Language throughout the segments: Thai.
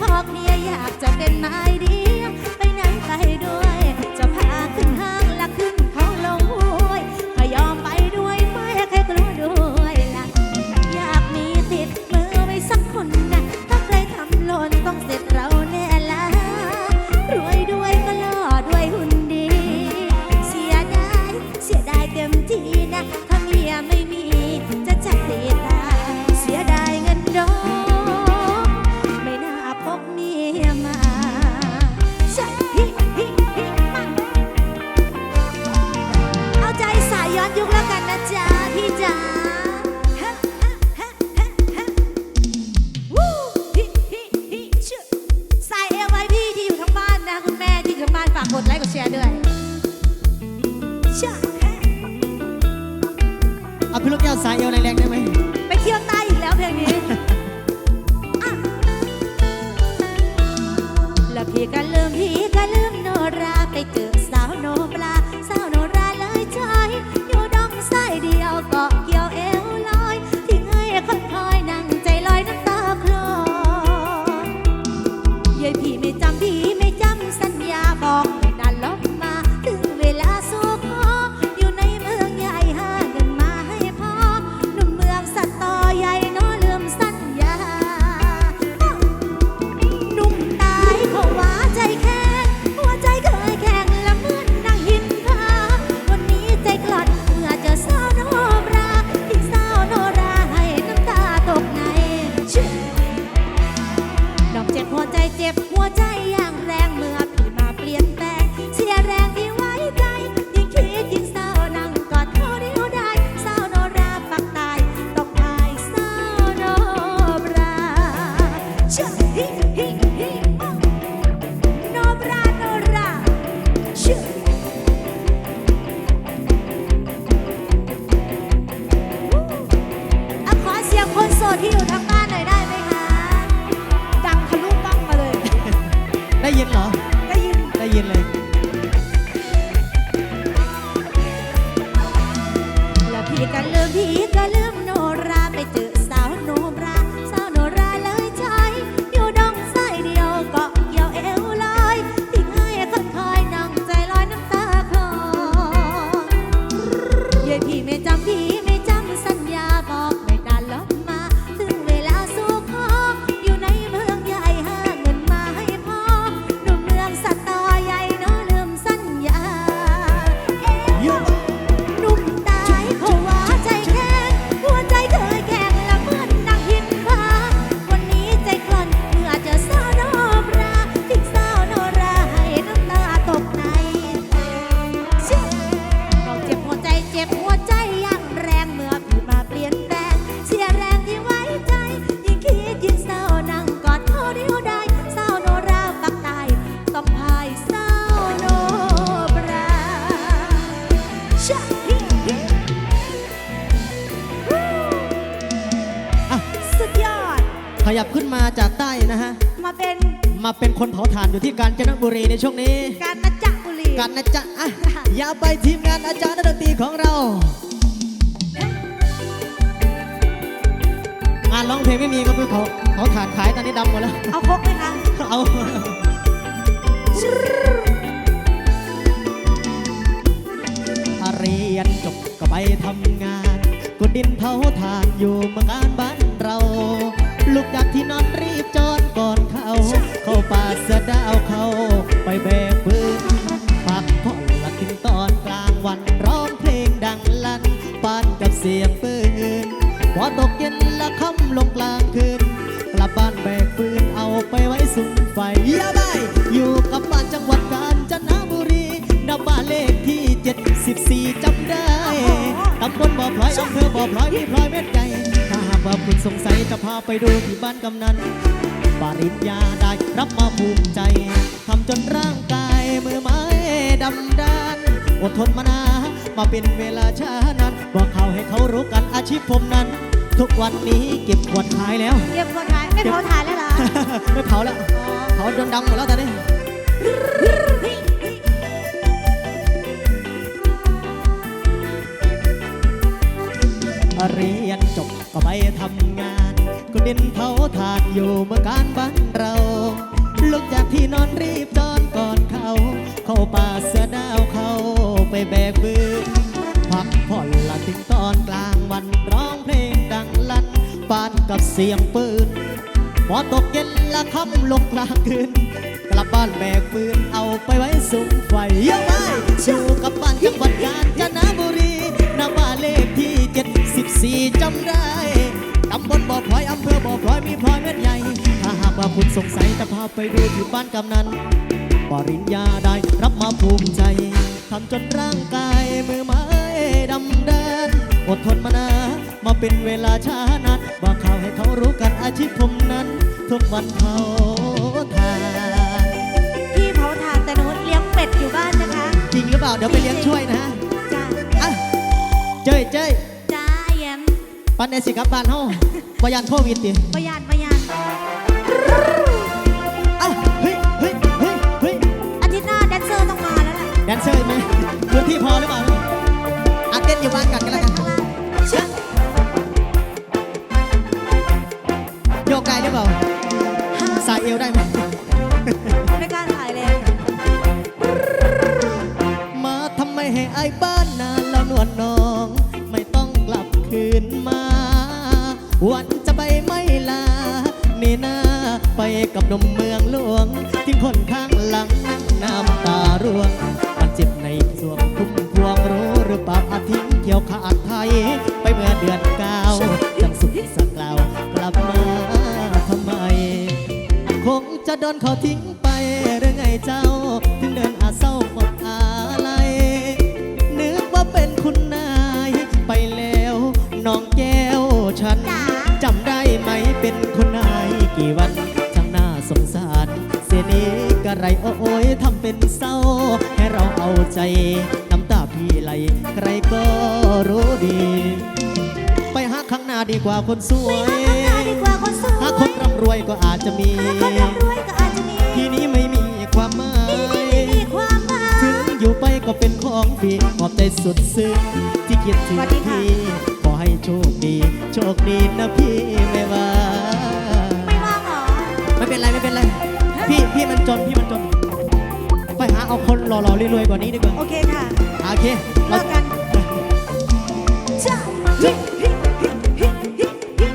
ขอเคลียอยากจะเป็นนายเดียวไปไหนไปด้วย นมาจากใต้นะฮะ มาเป็นมาเป็นคนเผาถ่านอยู่ที่กาญจนบุรีในช่วงนี้ การนาจักรบุรีกันนะจ๊ะอะอย่าไปทีมงานอาจารย์ดนตรีของเรา งานร้องเพลงไม่มีก็คือเขาเขาถ่านขายตอนนี้ดำหมดแล้ว เอาครกไหมคะเอา ถ้าเรียนจบก็ไปทำงานกุดดินเผาถ่านอยู่เมืองการบ้านเรา ลูกจากที่นอนรีบจอนก่อนเขา เข้าป่าเสะดาวเขาไปแบกปืนพักผ่อนละถึงตอนกลางวันร้องเพลงดังลั่นปานกับเสียงปืนพอตกเย็นละค่ำลงกลางคืนกลับบ้านแบกปืนเอาไปไว้สุมไฟยาบายอยู่กับบ้านจังหวัดกาญจนบุรีนับบ้านเลขที่ 74จำได้ตำบลบ่อพลอยอำเภอบ่อพลอยมีพลอยเม็ด คุณสงสัยจะพาไปดูที่บ้านกำนันปริญญาได้รับมาภูมิใจ ทำจนร่างกายมือไม้ดำด้าน อดทนมานานมาเป็นเวลาช้านานบอกเขาให้เขารู้กันอาชีพผมนั้น ทุกวันนี้เก็บขวดขายแล้วเรียบคนถ่ายไม่เผาถ่านแล้วเหรอ ไม่เผาแล้วเผาจนดำหมดแล้วตอนนี้ เรียนจบ ก็ไปทำงานก็ดินเผาทานอยู่เมืองการบ้านเราลุกจากที่นอนรีบจอนก่อนเขา เข้าป่าเสือดาวเขาไปแบกปืนพักผ่อนละถึงตอนกลางวันร้องเพลงดังลั่นปานกับเสียงปืนพอตกเย็นละค่ำลงกลางคืนกลับบ้านแบกปืนเอาไปไว้สุมไฟยอะไปอยู่กับบ้านจังหวัดกาญจน 74จำได้ตำบลบ่อพลอยอำเภอบ่อพลอยมีพลอยเม็ดใหญ่ ถ้าหากว่าคุณสงสัยจะพาไปดูที่บ้านกำนันปริญญาได้รับมาภูมิใจทำจนร่างกายมือไม้ดำแดนอดทนมานานมาเป็นเวลาช้านานบอกเขาให้เขารู้กันอาชีพผมนั้น ทุกวันเผาทานพี่เผาถ่านแต่หนูเลี้ยงเป็ดอยู่บ้านนะคะ จริงหรือเปล่า เดี๋ยวไปเลี้ยงช่วยนะจ้าอะเจ้ยเจ้ยจ้า ปันในสิกลับบ้านเฮาบยานโควิดติประหยัดประหยัดเอ้าเฮ้ยเฮ้ยเฮ้ยเฮ้ยอาทิตย์หน้าแดนเซอร์ต้องมาแล้วแหละแดนเซอร์ไหมพื้นที่พอหรือเปล่าอาเต้นอยู่บ้านกันกันแล้วกันข้างล่างเชื่อโยกไกลหรือเปล่าสายเอวได้ไหมไม่กล้าถ่ายเลยมาทำไมให้อายบ้านนานแล้วน วันจะไปไม่ลานี่นาไปกับนมเมืองหลวง ทิ้งคนข้างหลังนั่งน้ำตาร่วงมันเจ็บในสวงคุ้มพวงรู้หรือเปล่าอาทิ้งเกี่ยวขาดไทย ไปเมื่อเดือนเก้าจังสุขสักกล่าวกลับมาทำไม คงจะโดนเขาทิ้งไปหรือไงเจ้า สียนี้กระไรโอ้ยทำเป็นเศร้า ให้เราเอาใจ น้ำตาพี่ไหล ใครก็รู้ดี ไปหาข้างหน้าดีกว่าคนสวยข้างหน้าดีกว่าคนสวยหาคนร่ำรวยก็อาจจะมีหาคนร่ำรวยก็อาจจะมี ทีนี้ไม่มีความหมายไม่มีความหมายถึงอยู่ไปก็เป็นของฟรีขอบใจสุดซึ้งที่คิดถึงสวัสดีค่ะพี่ขอให้โชคดี โชคดีนะพี่ไม่ว่า ไม่ว่างเหรอไม่เป็นไร ไม่เป็นไร พี่พี่มันจนพี่มันจน ไปหาเอาคนหล่อๆรวยๆกว่านี้ดีกว่าโอเคค่ะโอเคเลิกกันเชื่อฮิฮิฮิฮิฮิฮิ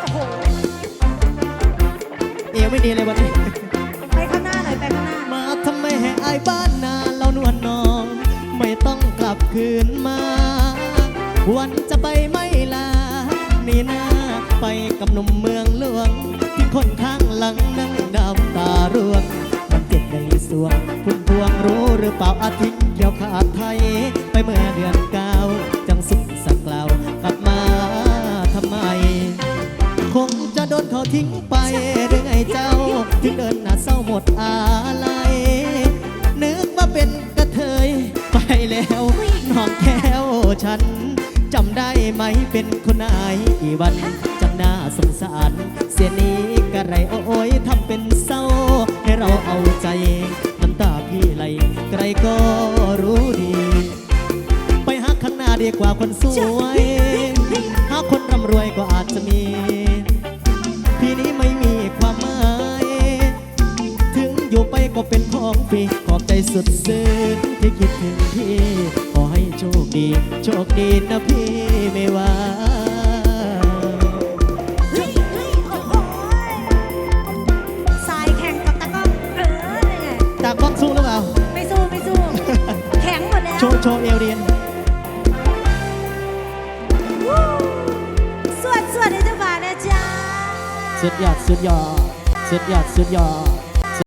โอ้โหเอวไม่ดีเลยวันนี้ ไปข้างหน้าหน่อยไปข้างหน้า มาทำไมให้อายบ้านนาเรานวลน้อง ไม่ต้องกลับคืนมา วัน รือเปล่าอาทิตย์เกี่ยวขาดไทย ไปเมื่อเดือนเก้าจังสุขสักกล่าวกลับมาทำไม คงจะโดนเขาทิ้งไปหรือไงเจ้า ถึงเดินหน้าเศร้าหมดอะไรนึกว่าเป็นกระเทยไปแล้วน้องแก้วฉันจำได้ไหมเป็นคนนายกี่วันจำหน้าสงสาร เสียนี้กระไรโอ้ยทำเป็นเศร้า ให้เราเอาใจ ก็รู้ดี ไปหาข้างหน้าดีกว่าคนสวยหาคนร่ำรวยก็อาจจะมี พี่นี้ไม่มีความหมาย ถึงอยู่ไปก็เป็นของฟรีขอบใจสุดซึ้งที่คิดถึงพี่ ขอให้โชคดี โชคดีนะพี่ไม่ว่า สุดยอดสุดยอดสุดยอดสุดยอด